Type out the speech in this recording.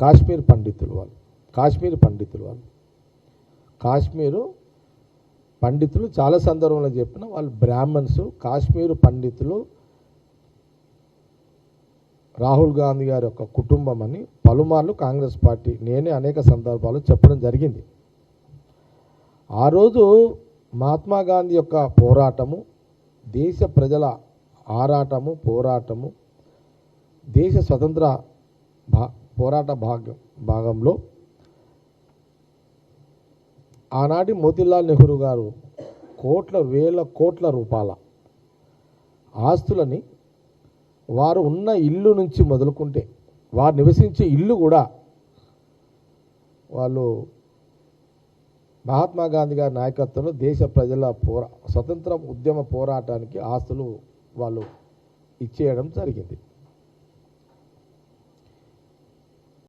కాశ్మీర్ పండితులు వాళ్ళు. కాశ్మీర్ పండితులు వాళ్ళు. కాశ్మీరు పండితులు చాలా సందర్భంలో చెప్పిన వాళ్ళు బ్రాహ్మణ్స్ కాశ్మీరు పండితులు రాహుల్ గాంధీ గారి యొక్క కుటుంబం అని పలుమార్లు కాంగ్రెస్ పార్టీ నేనే అనేక సందర్భాలు చెప్పడం జరిగింది. ఆ రోజు మహాత్మా గాంధీ యొక్క పోరాటము దేశ ప్రజల ఆరాటము పోరాటము దేశ స్వతంత్ర పోరాట భాగం భాగంలో ఆనాటి మోతిలాల్ నెహ్రూ గారు కోట్ల వేల కోట్ల రూపాయల ఆస్తులని వారు ఉన్న ఇల్లు నుంచి మొదలుకుంటే వారు నివసించే ఇల్లు కూడా వాళ్ళు మహాత్మా గాంధీ గారి నాయకత్వంలో దేశ ప్రజల పోరా స్వతంత్ర ఉద్యమ పోరాటానికి ఆస్తులు వాళ్ళు ఇచ్చేయడం జరిగింది.